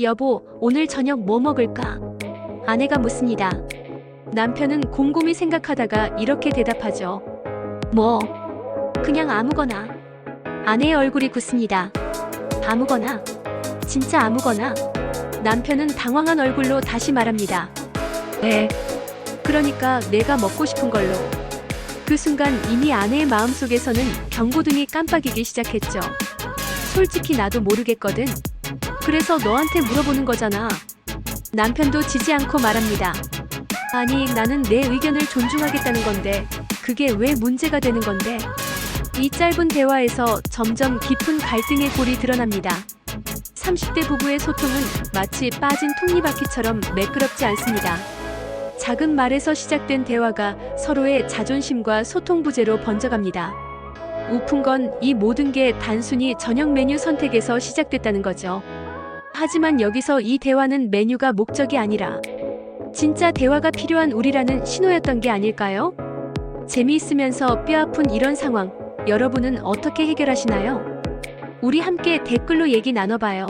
여보, 오늘 저녁 뭐 먹을까? 아내가 묻습니다. 남편은 곰곰이 생각하다가 이렇게 대답하죠. 뭐, 그냥 아무거나. 아내의 얼굴이 굳습니다. 아무거나. 진짜 아무거나. 남편은 당황한 얼굴로 다시 말합니다. 네. 그러니까 내가 먹고 싶은 걸로. 그 순간 이미 아내의 마음속에서는 경고등이 깜빡이기 시작했죠. 솔직히 나도 모르겠거든. 그래서 너한테 물어보는 거잖아. 남편도 지지 않고 말합니다. 아니, 나는 내 의견을 존중하겠다는 건데, 그게 왜 문제가 되는 건데? 이 짧은 대화에서 점점 깊은 갈등의 골이 드러납니다. 30대 부부의 소통은 마치 빠진 톱니바퀴처럼 매끄럽지 않습니다. 작은 말에서 시작된 대화가 서로의 자존심과 소통 부재로 번져갑니다. 우픈 건 이 모든 게 단순히 저녁 메뉴 선택에서 시작됐다는 거죠. 하지만 여기서 이 대화는 메뉴가 목적이 아니라 진짜 대화가 필요한 우리라는 신호였던 게 아닐까요? 재미있으면서 뼈아픈 이런 상황, 여러분은 어떻게 해결하시나요? 우리 함께 댓글로 얘기 나눠봐요.